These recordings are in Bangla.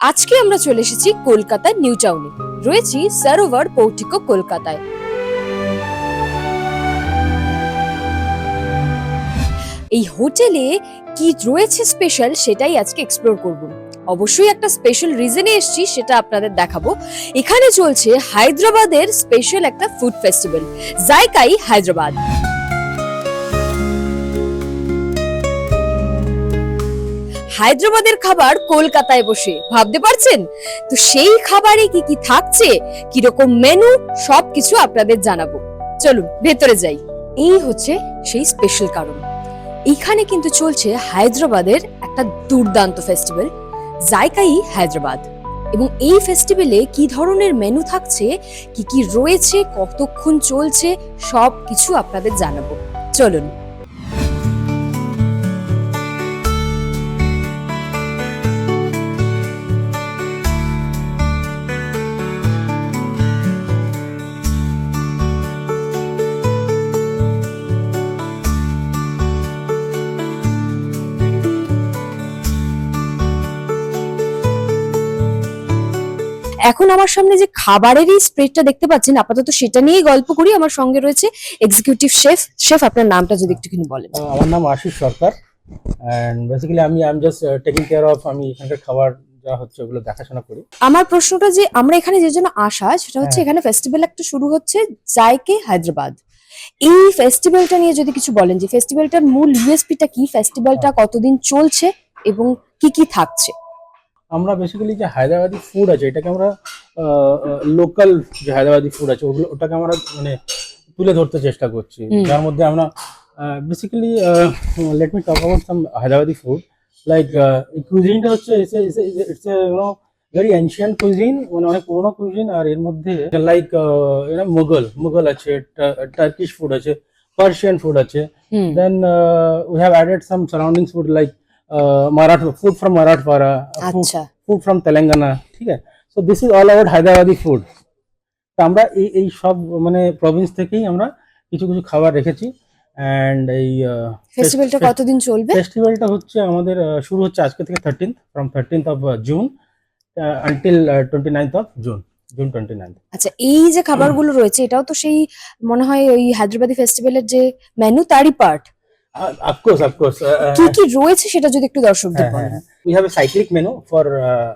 আজকে আমরা চলে এসেছি কলকাতার নিউ টাউনে। রয়েছি সারোভার পৌটিকো কলকাতায়। এই হোটেলে কি রয়েছে স্পেশাল সেটাই আজকে এক্সপ্লোর করব। অবশ্যই একটা স্পেশাল রিজনে এসেছি, সেটা আপনাদের দেখাবো। এখানে চলছে হায়দ্রাবাদের স্পেশাল একটা ফুড ফেস্টিভ্যাল জায়কাই হায়দ্রাবাদ। হায়দ্রাবাদের খাবার কলকাতায় বসে। ভাবতে পারছেন? তো সেই খাবারে কি কি থাকছে? কীরকম মেনু সবকিছু আপনাদের জানাব। চলুন, ভেতরে যাই। এই হচ্ছে সেই স্পেশাল কারণ। এখানে কিন্তু চলছে হায়দ্রাবাদের একটা দুর্দান্ত ফেস্টিভ্যাল জায়কাই হায়দ্রাবাদ। এবং এই ফেস্টিভ্যালে কি ধরনের মেনু থাকছে? কি কি রয়েছে? কতক্ষণ চলছে? সব কিছু আপনাদের জানাব। চলুন। আমার সামনে যে খাবারেরই স্প্রেডটা দেখতে পাচ্ছেন আপাতত সেটা নিয়েই গল্প করি। আমার সঙ্গে রয়েছে এক্সিকিউটিভ শেফ শেফ আপনার নামটা যদি একটুখানি বলেন। আমার নাম আশিস সরকার। অ্যান্ড বেসিক্যালি আমি I am just taking care of আমি এখানকার খাবার যা হচ্ছে ওগুলো দেখাশোনা করি। আমার প্রশ্নটা যে আমরা এখানে যে জন্য আসা সেটা হচ্ছে হ্যাঁ। এখানে ফেস্টিভ্যাল একটা শুরু হচ্ছে জায়কে হায়দ্রাবাদ। এই ফেস্টিভ্যালটা নিয়ে যদি কিছু বলেন যে ফেস্টিভ্যালটার মূল ইউএসপিটা কি ফেস্টিভ্যালটা কতদিন চলছে এবং কি কি থাকছে? আমরা বেসিক্যালি যে হায়দ্রাবাদি ফুড আছে এটাকে আমরা লোকাল যে হায়দ্রাবাদি ফুড আছে ওগুলো ওটাকে আমরা মানে তুলে ধরতে চেষ্টা করছি। যার মধ্যে আমরা basically let me talk about some Hyderabadi food like এই কুজিনটা হচ্ছে it's you know very ancient cuisine মানে অনেক পুরোনো কুজিন আর এর মধ্যে লাইক মুঘল মুঘল আছে টার্কিশ ফুড আছে পার্সিয়ান ফুড আছে। Then Then uh, we have added food surrounding uh, food from Marathwada, uh, আচ্ছা food from Telangana. ঠিক আছে so this is all about Hyderabadi food তো আমরা এই এই সব মানে প্রভিন্স থেকেই আমরা কিছু কিছু খাবার রেখেছি। অ্যান্ড এই ফেস্টিভ্যালটা কতদিন চলবে? ফেস্টিভ্যালটা হচ্ছে আমাদের uh, শুরু হচ্ছে আজকে থেকে thirteenth from thirteenth of June until twenty ninth of June June twenty ninth আচ্ছা এই যে খাবারগুলো রয়েছে এটাও তো সেই মনে হয় ওই হায়দ্রাবাদি ফেস্টিভ্যালের যে মেনু তারই পার্ট অফকোর্স অফকোর্স কি কি রয়েছে সেটা যদি একটু দর্শকদের হ্যাঁ, বলেন। হ্যাঁ, হ্যাঁ। For uh,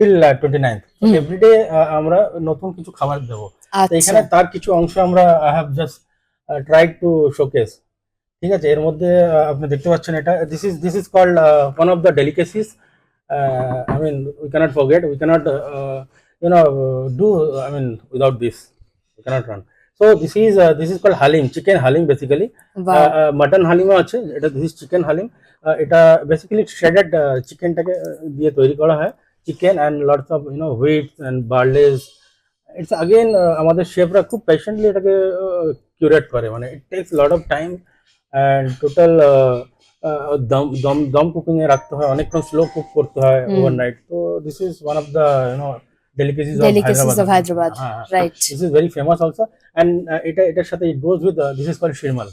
till uh, 29th. So hmm. every day uh, আমরা নতুন কিছু খাবার দেবো। আচ্ছা। এখানে তার কিছু অংশ আমরা I have just tried to showcase ঠিক আছে? এর মধ্যে uh, আপনি দেখতে পাচ্ছেন এটা। This is this is called one of the delicacies I mean we can't forget we can't you know do I mean without this we can't run so this is this is called haleem chicken haleem basically বাহ মাটন হালিমও আছে এটা দিস চিকেন হালিম এটা বেসিক্যালি শ্রেডেড চিকেনটাকে দিয়ে তৈরি করা হয়। Chicken and lots of you know wheat and barleys it's again আমাদের শেফরা খুব পেশেন্টলি এটাকে কিউরেট করে। মানে it takes lot of time and total দম দম দম কুকিং এ রাখতে হয়। অনেকক্ষণ স্লো কুক করতে হয়। ওভারনাইট তো this is one of the you know delicacies Delicacies of Hyderabad, Of Hyderabad. Ah, right. This is very famous famous And uh, it, it, সাথে goes with, uh, this is called shirmal.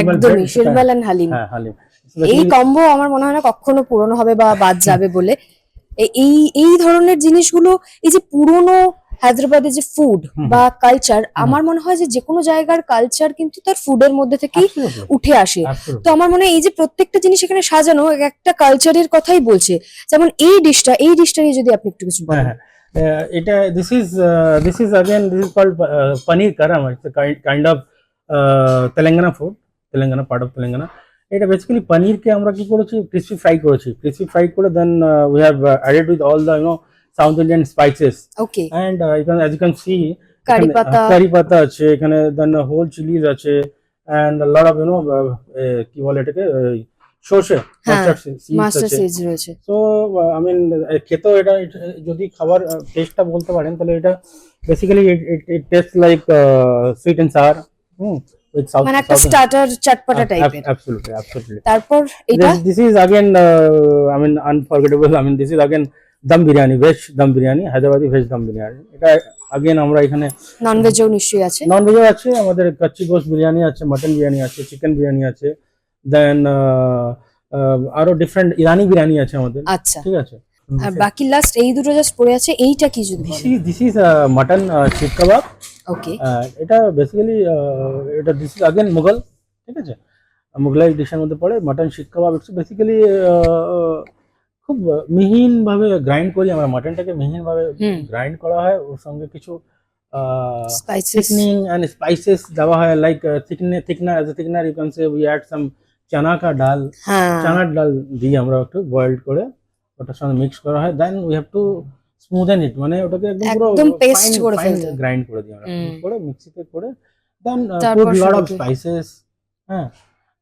একদমই শিরমাল অ্যান্ড হ্যাঁ হালিম এই কম্বো আমার মনে হয় না কখনো পুরনো হবে বা বাদ যাবে বলে এই এই ধরনের জিনিসগুলো এই যে পুরনো হায়দ্রাবাদের যে ফুড হুম। বা কালচার আমার মনে হয় যে যে কোনো জায়গার কালচার কিন্তু তার ফুডের মধ্যে থেকেই উঠে আসে তো আমার মনে হয় এই যে প্রত্যেকটা জিনিস এখানে সাজানো এক একটা কালচারের কথাই বলছে যেমন এই ডিশটা এই ডিশটা নিয়ে যদি আপনি একটু কিছু হ্যাঁ বলেন হ্যাঁ আহ, এটা this is this is again this is called paneer karam it's kind of Telangana food Telangana part of Telangana এটা বেসিক্যালি পনিরকে আমরা কি করেছি ক্রিসপি ফ্রাই করেছি ক্রিসপি ফ্রাই করে then we have added with all the you know South Indian spices okay and এখানে as you can see curry পাতা কারি পাতা আছে এখানে দেন হোল চিলিজ আছে and lot of you know কি বলে এটাকে আহ, সর্ষে হ্যাঁ, mustard seeds মাস্টার আছে। সিজ রয়েছে তো আই মিন খেতেও এটা it- যদি খাবার টেস্টটা বলতে পারেন তাহলে এটা basically it taste like sweet and sour hmm with south মানে একটা স্টার্টার চটপটা টাইপের অ্যাবসলিউটলি অ্যাবসলিউটলি তারপর এটা this is again I mean unforgettable I mean this is again dum biryani veg dum biryani Hyderabadi veg dum biryani. এটা আগেন আমরা এখানে ননভেজও নিশ্চয়ই আছে। ননভেজও আছে আমাদের কাচ্চি গোস বিরিয়ানি আছে মটন বিরিয়ানি আছে চিকেন বিরিয়ানি আছে দেন আরও ডিফারেন্ট ইরানি বিরিয়ানি আছে আমাদের। আচ্ছা। ঠিক আছে? আর বাকি লাস্ট এই দুটো জাস্ট পড়ে আছে এইটা কি যদি this is mutton seekh kebab okay এটা বেসিক্যালি এটা দিস ইজ আগেন মুঘল। ঠিক আছে? মুঘলাই ডিশের মধ্যে পড়ে মটন শিক কাবাব ইটস বেসিক্যালি খুব মিহিন ভাবে গ্রাইন্ড করি আমরা মাটনটাকে মিহিন ভাবে গ্রাইন্ড করা হয় ওর সঙ্গে কিছু থিকনিং এন্ড স্পাইসেস দেওয়া হয় like thicken thickener as a thickener you can say we add some chana কা ডাল চানার ডাল দিই আমরা একটু বয়েলড করে ওটার সঙ্গে মিক্স করা হয় then we have to smoothen it মানে ওটাকে একদম পুরো একদম paste করে ফেলতে। গ্রাইন্ড করে দিই আমরা। করে মিক্সিতে করে then put lot of spices হ্যাঁ।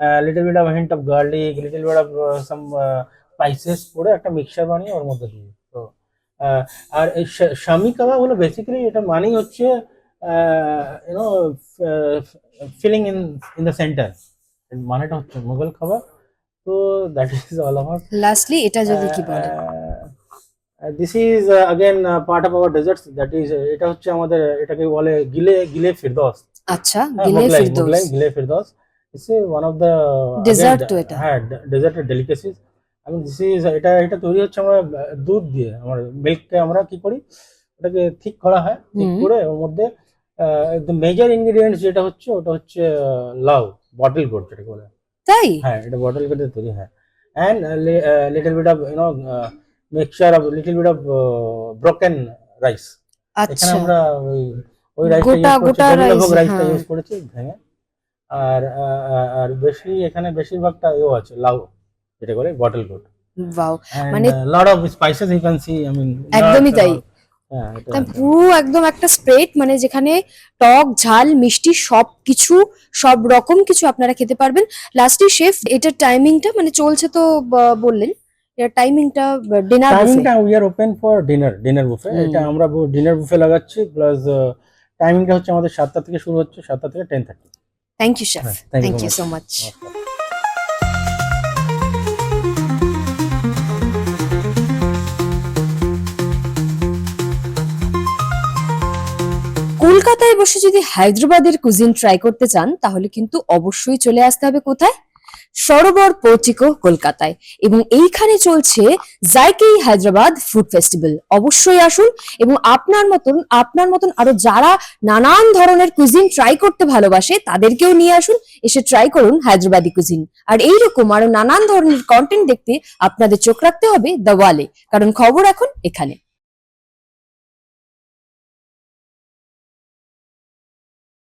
little bit of hint of garlic little bit of uh, some uh, spices করে একটা মিক্সচার বানিয়ে ওর মধ্যে দিই তো আর শামি কাবাব হলো বেসিক্যালি এটা মানেই হচ্ছে you know filling in in the center মানেটা হচ্ছে মোগল খাবার। তো দ্যাট ইজ অল আমার লাস্টলি এটা যদি কি বলে? This is again part of our desserts that is এটা হচ্ছে আমাদের এটাকে বলে গিলে গিলে ফিরদৌস। আচ্ছা হ্যাঁ, Gile Firdaus. Gile Firdaus. It's one of the তো এটা। হ্যাঁ ডেজার্টের ডেলিকেসিস আমি দিস ইজ এটা এটা তৈরি হচ্ছে আমরা দুধ দিয়ে আমার মিল্ককে আমরা কি করি? ওটাকে ঠিক করা হয় ঠিক করে ওর মধ্যে দ্য মেজর ইনগ্রিডিয়েন্টস যেটা হচ্ছে ওটা হচ্ছে লাউ বটল গোড যেটাকে বলে। তাই? হ্যাঁ এটা বটল গোডের তৈরি হয়। And little bit of you know mixture of little bit of broken rice এখানে আমরা ওই রাইসটা ইউজ করছি গোটা রাইসটা। ইউজ করেছি ভেঙে। আর আর বেশি এখানে বেশিরভাগটা ইও আছে লাউ যেটা করে বটল গোড। ওয়াও মানে lot of spices you can see I mean একদমই তাই। হ্যাঁ পুরো একদম একটা স্প্রেড মানে যেখানে টক ঝাল মিষ্টি সব কিছু সব রকম কিছু আপনারা খেতে পারবেন। লাস্টে শেফ এটার টাইমিংটা মানে চলছে তো বললেন এটার টাইমিংটা ডিনার টাইমিংটা we are open for dinner dinner buffet এটা আমরা ডিনার বুফে লাগাচ্ছি প্লাস টাইমিংটা হচ্ছে আমাদের সাতটা থেকে শুরু হচ্ছে সাতটা থেকে ten thirty thank you chef thank you. So much কলকাতায় বসে যদি হায়দ্রাবাদের কুজিন ট্রাই করতে চান তাহলে কিন্তু অবশ্যই চলে আসতে হবে কোথায়? সরোবর পোর্টিকো কলকাতায়। এবং এইখানে চলছে জাইকেই হায়দ্রাবাদ ফুড ফেস্টিভ্যাল। অবশ্যই আসুন এবং আপনার মতন আপনার মতন আরও যারা নানান ধরনের কুজিন ট্রাই করতে ভালোবাসে, তাদেরকেও নিয়ে আসুন, এসে ট্রাই করুন হায়দ্রাবাদি কুজিন আর এইরকম আরও নানান ধরনের কন্টেন্ট দেখতে আপনাদের চোখ রাখতে হবে দ্য ওয়ালে কারণ খবর এখন এখানে।